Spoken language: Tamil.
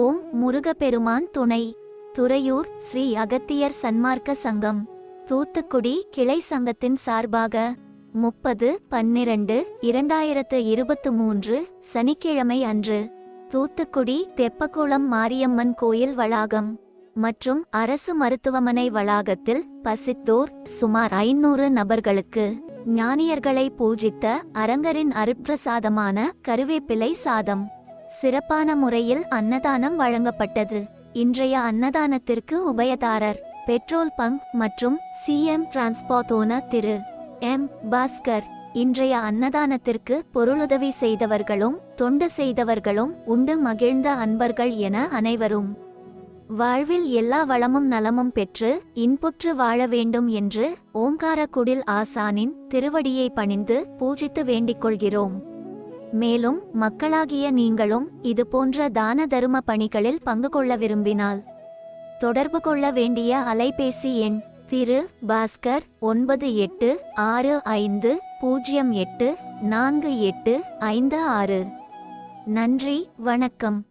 ஓம் முருகப்பெருமான் துணை. துறையூர் ஸ்ரீ அகத்தியர் சன்மார்க்க சங்கம். தூத்துக்குடி கிளை சங்கத்தின் சார்பாக முப்பது பன்னிரண்டு இரண்டாயிரத்து இருபத்து மூன்று சனிக்கிழமை அன்று தூத்துக்குடி தெப்பக்குளம் மாரியம்மன் கோயில் வளாகம் மற்றும் அரசு மருத்துவமனை வளாகத்தில் பசித்தோர் சுமார் ஐநூறு நபர்களுக்கு ஞானியர்களை பூஜித்த அரங்கரின் அருட்பிரசாதமான கருவேப்பிலை சாதம். சிறப்பான முறையில் அன்னதானம் வழங்கப்பட்டது. இன்றைய அன்னதானத்திற்கு உபயதாரர் பெட்ரோல் பங்க் மற்றும் சிஎம் டிரான்ஸ்போர்ட் ஓனர் திரு. எம். பாஸ்கர். இன்றைய அன்னதானத்திற்கு பொருளுதவி செய்தவர்களும் தொண்டு செய்தவர்களும் உண்டு மகிழ்ந்த அன்பர்கள் என அனைவரும். வாழ்வில் எல்லா வளமும் நலமும் பெற்று இன்புற்று வாழ வேண்டும் என்று ஓங்காரக்குடில் ஆசானின் திருவடியை பணிந்து பூஜித்து வேண்டிக் கொள்கிறோம். மேலும் மக்களாகிய நீங்களும் இது போன்ற தான தரும பணிகளில் பங்கு கொள்ள விரும்பினால் தொடர்பு கொள்ள வேண்டிய அலைபேசி எண் திரு பாஸ்கர் ஒன்பது எட்டு ஆறு ஐந்து பூஜ்ஜியம் எட்டு நான்கு எட்டு ஐந்து ஆறு. நன்றி வணக்கம்.